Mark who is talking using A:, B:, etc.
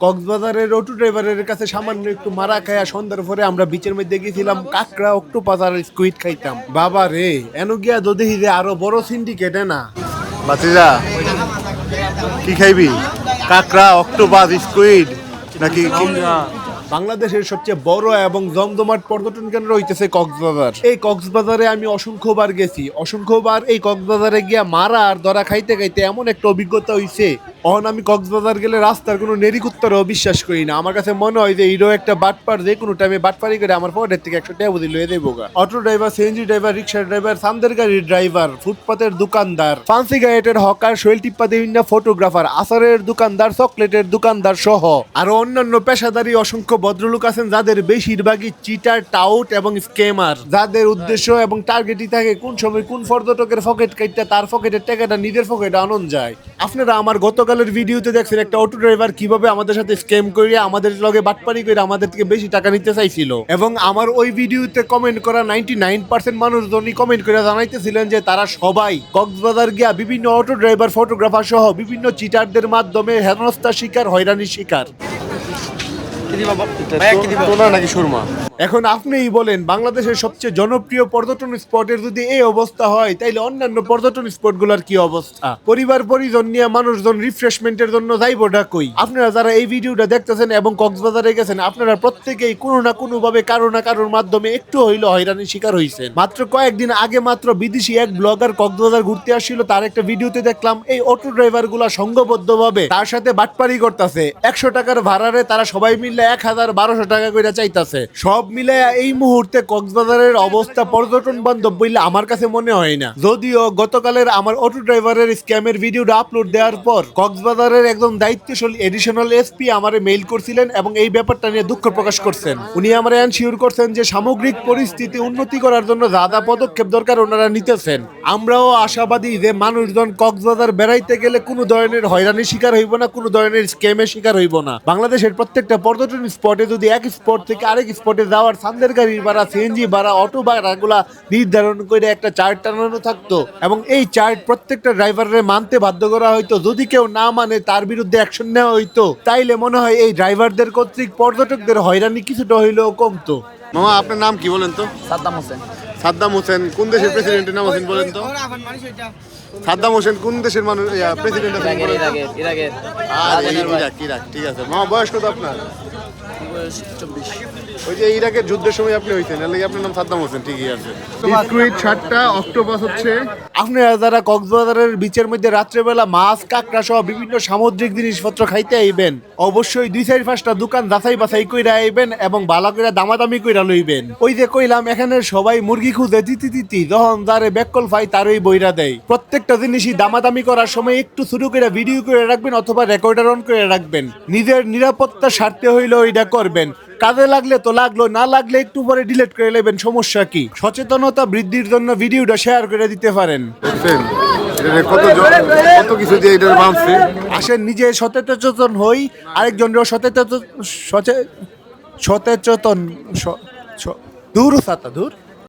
A: কক্সবাজারের অটো ড্রাইভারের কাছে সামান্য একটু মারা খায়া সন্ধ্যার পরে আমরা বিচের মধ্যে গেছিলাম কাকড়া অক্টোপাস আর স্কুইড খাইতাম। বাবা রে এন গিয়া যদি যে আরও বড় সিন্ডিকেট না?
B: বাতিজা কি খাইবি? কাঁকড়া অক্টোপাস স্কুইড নাকি কি-
A: বাংলাদেশের সবচেয়ে বড় এবং জমজমাট পর্যটন কেন্দ্র হইতেছে কক্সবাজার। এই কক্সবাজারে আমি অসংখ্যবার গেছি। অসংখ্যবার এই কক্সবাজারে গিয়া মারা আর ধরা খাইতে খাইতে এমন একটা অভিজ্ঞতা হইছে। অহন আমি কক্সবাজার গেলে রাস্তার কোনো নেরিকুত্তরও বিশ্বাস করি না। আমার কাছে মনে হয় যে হিরো একটা বাটপার যে কোনো টাইমে বাটপারি করে আমার পকেটের থেকে একশো টাকা বুঝি লয়ে দেবো auto driver CNG driver rickshaw driver সান্দের গাড়ির ড্রাইভার ফুটপাতের দোকানদার ফান্সি গায়েটের হকার, শৈল টিপ্পা বিভিন্ন ফটোগ্রাফার আসারের দোকানদার চকলেটের দোকানদার সহ, আরও অন্যান্য পেশাদারি অসংখ্য ভদ্রলোক আছেন যাদের বেশিরভাগই চিটার, টাউট এবং স্কেমার যাদের উদ্দেশ্য এবং টার্গেটই থাকে কোন সময় কোন পর্যটকের পকেট কাইটটা তার পকেটের টাকাটা নিজের পকেটে আনন্দ যায়। আপনারা আমার গতকালের ভিডিওতে দেখছেন একটা অটো ড্রাইভার কীভাবে আমাদের সাথে স্ক্যাম করে আমাদের লগে বাটপারি করে আমাদের থেকে বেশি টাকা নিতে চাইছিল। এবং আমার ওই ভিডিওতে কমেন্ট করা নাইনটি নাইন পার্সেন্ট মানুষজনই কমেন্ট করে জানাইতেছিলেন যে তারা সবাই কক্সবাজার গিয়া বিভিন্ন অটো ড্রাইভার ফটোগ্রাফার সহ বিভিন্ন চিটারদের মাধ্যমে হেনস্থার শিকার, হয়রানির শিকার। এখন আপনিই বলেন বাংলাদেশের সবচেয়ে জনপ্রিয় পর্যটন স্পটের যদি এই অবস্থা হয় তাইলে অন্যান্য পর্যটন স্পটগুলোর কি অবস্থা? পরিবার পরিজন নিয়ে মানুষজন রিফ্রেশমেন্টের জন্য যাইব কই আপনারা যারা এই ভিডিওটা দেখতেছেন এবং কক্সবাজারে গেছেন আপনারা প্রত্যেকেই কোনো না কোনো ভাবে কারও না কারোর মাধ্যমে একটু হইল হয়রানির শিকার হয়েছেন মাত্র কয়েকদিন আগে মাত্র বিদেশি এক ব্লগার কক্সবাজার ঘুরতে আসছিল তার একটা ভিডিওতে দেখলাম এই অটো ড্রাইভারগুলা সংঘবদ্ধ ভাবে তার সাথে বাটপারি করতেছে। একশো টাকার ভাড়ারে তারা সবাই মিলে এক হাজার বারোশো টাকা করে চাইতাছে। সব মিলে এই মুহূর্তে কক্সবাজারের অবস্থা পর্যটন বান্ধব বললে আমার কাছে মনে হয় না। যদিও গতকালের আমার অটো ড্রাইভারের স্ক্যামের ভিডিওটা আপলোড দেওয়ার পর কক্সবাজারের একজন দায়িত্বশীল এডিশনাল এসপি আমারে মেইল করছিলেন এবং এই ব্যাপারটা নিয়ে দুঃখ প্রকাশ করছেন। উনি আমার এনশিওর করছেন যে সামগ্রিক পরিস্থিতি উন্নতি করার জন্য যা যা পদক্ষেপ দরকার ওনারা নিতেছেন। আমরাও আশাবাদী যে মানুষজন কক্সবাজার বেড়াইতে গেলে কোনো ধরনের হয়রানির শিকার হইব না কোনো ধরনের স্ক্যামের শিকার হইব না। বাংলাদেশের প্রত্যেকটা পর্যটন স্পটে যদি এক স্পট থেকে আরেক স্পটে যাওয়ার সান্দের গাড়ির ভাড়া সিএনজি ভাড়া অটো ভাড়াগুলা নির্ধারণ করে একটা চার্ট টানানো থাকতো। এবং এই চার্ট প্রত্যেকটা ড্রাইভারের মানতে বাধ্য করা হইতো। যদি কেউ না মানে তার বিরুদ্ধে অ্যাকশন নেওয়া হইতো তাইলে মনে হয় এই ড্রাইভারদের কর্তৃক পর্যটকদের হয়রানি কিছুটা হইলেও কমতো।
B: মামা আপনার নাম কি বলেন তো?
C: সাদ্দাম হোসেন।
B: সাদ্দাম হোসেন কোন দেশের প্রেসিডেন্টের নাম হোসেন বলেন তো? সাদ্দাম হোসেন কোন দেশের মানুষ প্রেসিডেন্ট আছেন বলেন আর ইরাক ইরাক ঠিক আছে। মা বয়স কত আপনার?
C: বয়স চব্বিশ।
B: ওই যে ইরাকের যুদ্ধের সময় আপনি হইছেন এর লাগি আপনার নাম সাদ্দাম হোসেন ঠিকই আছে। শার্টটা অক্টোপাস হচ্ছে।
A: আপনারা যারা কক্সবাজারের বিচের মধ্যে রাত্রেবেলা মাছ কাঁকড়া সহ বিভিন্ন সামুদ্রিক জিনিসপত্র খাইতে আইবেন অবশ্যই দুই চার পাঁচটা দোকান যাচাই বাছাই কইরা আইবেন এবং বালা কইরা দামাদামি কইরা লইবেন। ওই যে কইলাম এখানে সবাই মুরগি খুঁজে তিতি তিতি যখন যারে বেকল পাই তারই বইরা দেয়। প্রত্যেকটা জিনিসই দামাদামি করার সময় একটু শুরু করে ভিডিও করে রাখবেন অথবা রেকর্ডার অন করে রাখবেন। নিজের নিরাপত্তা স্বার্থে হইলে ওইটা করবেন? কাজে লাগলে তো লাগল না লাগলে একটু পরে ডিলিট করে নেবেন সমস্যা কি? সচেতনতা বৃদ্ধির জন্য ভিডিওটা শেয়ার করে দিতে পারেন।
B: দেখছেন? কত কত কিছু দিয়ে এটা ভাবছে
A: আসেন নিজে সচেতন হই আরেকজনেরও সচেতন সচে- সচেতন দূর সাতা দূর।